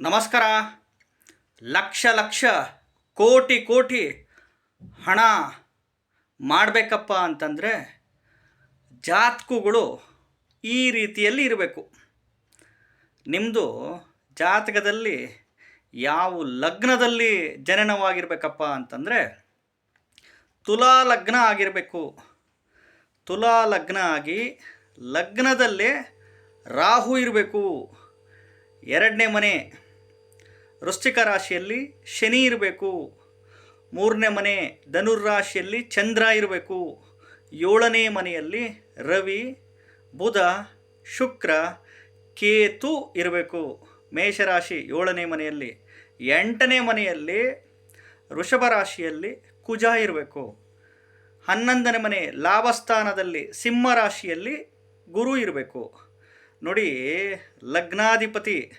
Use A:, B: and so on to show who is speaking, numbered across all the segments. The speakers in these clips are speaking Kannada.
A: ನಮಸ್ಕಾರ. ಲಕ್ಷ ಲಕ್ಷ, ಕೋಟಿ ಕೋಟಿ ಹಣ ಮಾಡಬೇಕಪ್ಪ ಅಂತಂದರೆ ಜಾತಕಗಳು ಈ ರೀತಿಯಲ್ಲಿ ಇರಬೇಕು. ನಿಮ್ಮದು ಜಾತಕದಲ್ಲಿ ಯಾವ ಲಗ್ನದಲ್ಲಿ ಜನನವಾಗಿರಬೇಕಪ್ಪ ಅಂತಂದರೆ ತುಲಾ ಲಗ್ನ ಆಗಿರಬೇಕು. ತುಲಾ ಲಗ್ನ ಆಗಿ ಲಗ್ನದಲ್ಲೇ ರಾಹು ಇರಬೇಕು. ಎರಡನೇ ಮನೆ. ವೃಶ್ಚಿಕ ರಾಶಿಯಲ್ಲಿ ಶನಿ ಇರಬೇಕು. ಮೂರನೇ ಮನೆ ಧನುರ್ರಾಶಿಯಲ್ಲಿ ಚಂದ್ರ ಇರಬೇಕು. ಏಳನೇ ಮನೆಯಲ್ಲಿ ರವಿ, ಬುಧ, ಶುಕ್ರ, ಕೇತು ಇರಬೇಕು. ಮೇಷರಾಶಿ ಏಳನೇ ಮನೆಯಲ್ಲಿ ಎಂಟನೇ ಮನೆಯಲ್ಲಿ ವೃಷಭ ರಾಶಿಯಲ್ಲಿ ಕುಜ ಇರಬೇಕು. ಹನ್ನೊಂದನೇ ಮನೆ ಲಾಭಸ್ಥಾನದಲ್ಲಿ ಸಿಂಹ ರಾಶಿಯಲ್ಲಿ ಗುರು ಇರಬೇಕು. ನೋಡಿ, ಲಗ್ನಾಧಿಪತಿ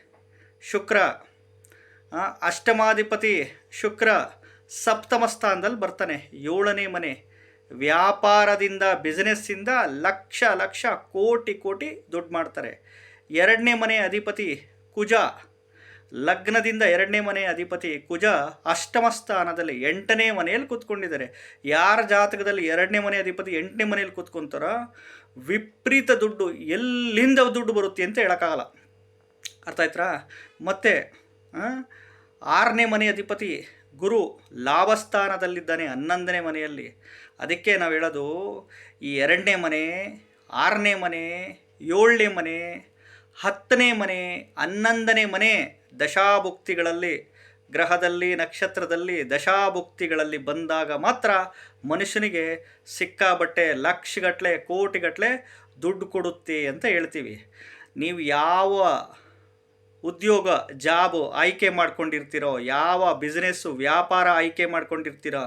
A: ಶುಕ್ರ. ಅಷ್ಟಮಾಧಿಪತಿ ಶುಕ್ರ ಸಪ್ತಮ ಸ್ಥಾನದಲ್ಲಿ ಬರ್ತಾನೆ. ಏಳನೇ ಮನೆ. ವ್ಯಾಪಾರದಿಂದ ಬಿಸ್ನೆಸ್ಸಿಂದ ಲಕ್ಷ ಲಕ್ಷ ಕೋಟಿ ಕೋಟಿ ದುಡ್ಡು ಮಾಡ್ತಾರೆ. ಎರಡನೇ ಮನೆ ಅಧಿಪತಿ ಕುಜ. ಲಗ್ನದಿಂದ ಎರಡನೇ ಮನೆ ಅಧಿಪತಿ ಕುಜ ಅಷ್ಟಮ ಸ್ಥಾನದಲ್ಲಿ ಎಂಟನೇ ಮನೆಯಲ್ಲಿ ಕೂತ್ಕೊಂಡಿದ್ದಾರೆ. ಯಾರ ಜಾತಕದಲ್ಲಿ ಎರಡನೇ ಮನೆ ಅಧಿಪತಿ ಎಂಟನೇ ಮನೆಯಲ್ಲಿ ಕೂತ್ಕೊಂತಾರ, ವಿಪರೀತ ದುಡ್ಡು, ಎಲ್ಲಿಂದ ದುಡ್ಡು ಬರುತ್ತೆ ಅಂತ ಹೇಳೋಕ್ಕಾಗಲ್ಲ. ಅರ್ಥ ಆಯ್ತಾ? ಮತ್ತು ಆರನೇ ಮನೆ ಅಧಿಪತಿ ಗುರು ಲಾಭಸ್ಥಾನದಲ್ಲಿದ್ದಾನೆ ಹನ್ನೊಂದನೇ ಮನೆಯಲ್ಲಿ. ಅದಕ್ಕೆ ನಾವು ಹೇಳೋದು, ಈ ಎರಡನೇ ಮನೆ, ಆರನೇ ಮನೆ, ಏಳನೇ ಮನೆ, ಹತ್ತನೇ ಮನೆ, ಹನ್ನೊಂದನೇ ಮನೆ ದಶಾಭುಕ್ತಿಗಳಲ್ಲಿ, ಗ್ರಹದಲ್ಲಿ, ನಕ್ಷತ್ರದಲ್ಲಿ ದಶಾಭುಕ್ತಿಗಳಲ್ಲಿ ಬಂದಾಗ ಮಾತ್ರ ಮನುಷ್ಯನಿಗೆ ಸಿಕ್ಕಾಬಟ್ಟೆ ಲಕ್ಷಗಟ್ಟಲೆ ಕೋಟಿಗಟ್ಟಲೆ ದುಡ್ಡು ಕೊಡುತ್ತೆ ಅಂತ ಹೇಳ್ತೀವಿ. ನೀವು ಯಾವ ಉದ್ಯೋಗ, ಜಾಬು ಆಯ್ಕೆ ಮಾಡ್ಕೊಂಡಿರ್ತೀರೋ, ಯಾವ ಬಿಸ್ನೆಸ್ಸು ವ್ಯಾಪಾರ ಆಯ್ಕೆ ಮಾಡ್ಕೊಂಡಿರ್ತೀರೋ,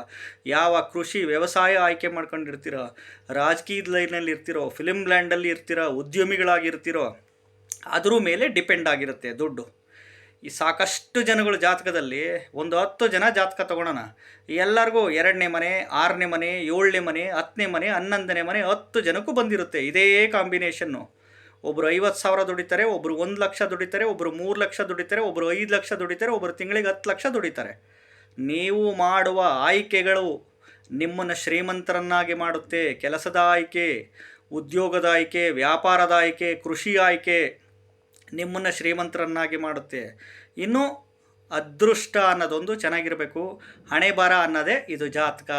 A: ಯಾವ ಕೃಷಿ ವ್ಯವಸಾಯ ಆಯ್ಕೆ ಮಾಡ್ಕೊಂಡಿರ್ತೀರೋ ರಾಜಕೀಯದ ಲೈನಲ್ಲಿ ಇರ್ತಿರೋ ಫಿಲಿಮ್ ಲ್ಯಾಂಡಲ್ಲಿ ಇರ್ತಿರೋ, ಉದ್ಯಮಿಗಳಾಗಿರ್ತಿರೋ, ಅದ್ರ ಮೇಲೆ ಡಿಪೆಂಡ್ ಆಗಿರುತ್ತೆ ದುಡ್ಡು. ಈ ಸಾಕಷ್ಟು ಜನಗಳು ಜಾತಕದಲ್ಲಿ ಒಂದು ಹತ್ತು ಜನ ಜಾತಕ ತಗೊಳೋಣ. ಎಲ್ಲರಿಗೂ ಎರಡನೇ ಮನೆ, ಆರನೇ ಮನೆ, ಏಳನೇ ಮನೆ, ಹತ್ತನೇ ಮನೆ, ಹನ್ನೊಂದನೇ ಮನೆ ಹತ್ತು ಜನಕ್ಕೂ ಬಂದಿರುತ್ತೆ. ಇದೇ ಕಾಂಬಿನೇಷನ್ನು ಒಬ್ಬರು ಐವತ್ತು ಸಾವಿರ ದುಡಿತಾರೆ ಒಬ್ಬರು ಒಂದು ಲಕ್ಷ ದುಡಿತಾರೆ ಒಬ್ಬರು ಮೂರು ಲಕ್ಷ ದುಡಿತಾರೆ ಒಬ್ಬರು ಐದು ಲಕ್ಷ ದುಡಿತಾರೆ ಒಬ್ಬರು ತಿಂಗಳಿಗೆ ಹತ್ತು ಲಕ್ಷ ದುಡಿತಾರೆ. ನೀವು ಮಾಡುವ ಆಯ್ಕೆಗಳು ನಿಮ್ಮನ್ನು ಶ್ರೀಮಂತರನ್ನಾಗಿ ಮಾಡುತ್ತೆ. ಕೆಲಸದ ಆಯ್ಕೆ, ಉದ್ಯೋಗದ ಆಯ್ಕೆ, ವ್ಯಾಪಾರದ ಆಯ್ಕೆ, ಕೃಷಿ ಆಯ್ಕೆ ನಿಮ್ಮನ್ನು ಶ್ರೀಮಂತರನ್ನಾಗಿ ಮಾಡುತ್ತೆ. ಇನ್ನು ಅದೃಷ್ಟ ಅನ್ನೋದೊಂದು ಚೆನ್ನಾಗಿರಬೇಕು. ಹಣೆ ಬರ ಅನ್ನೋದೇ ಇದು ಜಾತಕ.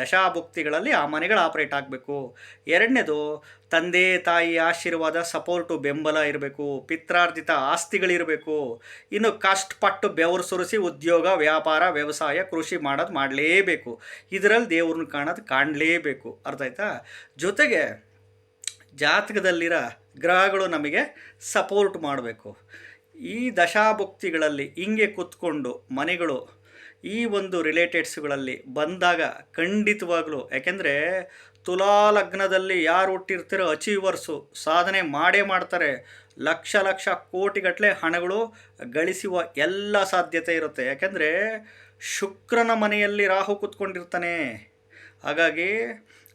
A: ದಶಾಭುಕ್ತಿಗಳಲ್ಲಿ ಆ ಮನೆಗಳು ಆಪ್ರೇಟ್ ಆಗಬೇಕು. ಎರಡನೇದು, ತಂದೆ, ತಾಯಿ ಆಶೀರ್ವಾದ ಸಪೋರ್ಟು ಬೆಂಬಲ ಇರಬೇಕು. ಪಿತ್ರಾರ್ಜಿತ ಆಸ್ತಿಗಳಿರಬೇಕು. ಇನ್ನು ಕಷ್ಟಪಟ್ಟು ಬೆವರು ಸುರಿಸಿ ಉದ್ಯೋಗ, ವ್ಯಾಪಾರ, ವ್ಯವಸಾಯ, ಕೃಷಿ ಮಾಡೋದು ಮಾಡಲೇಬೇಕು. ಇದರಲ್ಲಿ ದೇವ್ರನ್ನ ಕಾಣೋದು ಕಾಣಲೇಬೇಕು. ಅರ್ಥ ಆಯ್ತಾ? ಜೊತೆಗೆ ಜಾತಕದಲ್ಲಿರೋ ಗ್ರಹಗಳು ನಮಗೆ ಸಪೋರ್ಟ್ ಮಾಡಬೇಕು. ಈ ದಶಾಭುಕ್ತಿಗಳಲ್ಲಿ ಹಿಂಗೆ ಕೂತ್ಕೊಂಡು ಮನೆಗಳು ಈ ಒಂದು ರಿಲೇಟೆಡ್ಸ್ಗಳಲ್ಲಿ ಬಂದಾಗ ಖಂಡಿತವಾಗ್ಲೂ, ಯಾಕೆಂದರೆ ತುಲಾ ಲಗ್ನದಲ್ಲಿ ಯಾರು ಹುಟ್ಟಿರ್ತಾರೋ ಅಚೀವರ್ಸು ಸಾಧನೆ ಮಾಡೇ ಮಾಡ್ತಾರೆ. ಲಕ್ಷ ಲಕ್ಷ ಕೋಟಿಗಟ್ಟಲೆ ಹಣಗಳು ಗಳಿಸುವ ಎಲ್ಲ ಸಾಧ್ಯತೆ ಇರುತ್ತೆ. ಯಾಕೆಂದರೆ ಶುಕ್ರನ ಮನೆಯಲ್ಲಿ ರಾಹು ಕೂತ್ಕೊಂಡಿರ್ತಾನೆ. ಹಾಗಾಗಿ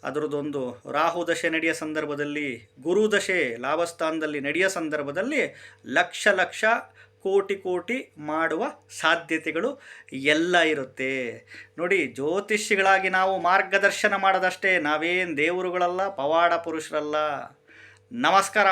A: ಅದರದೊಂದು ರಾಹು ದಶೆ ನಡೆಯ ಸಂದರ್ಭದಲ್ಲಿ, ಗುರು ದಶೆ ಲಾಭಸ್ಥಾನದಲ್ಲಿ ನಡೆಯ ಸಂದರ್ಭದಲ್ಲಿ ಲಕ್ಷ ಲಕ್ಷ ಕೋಟಿ ಕೋಟಿ ಮಾಡುವ ಸಾಧ್ಯತೆಗಳು ಎಲ್ಲ ಇರುತ್ತೆ. ನೋಡಿ ಜ್ಯೋತಿಷಿಗಳಾಗಿ ನಾವು ಮಾರ್ಗದರ್ಶನ ಮಾಡೋದಷ್ಟೇ, ನಾವೇನು ದೇವರುಗಳಲ್ಲ, ಪವಾಡ ಪುರುಷರಲ್ಲ. ನಮಸ್ಕಾರ.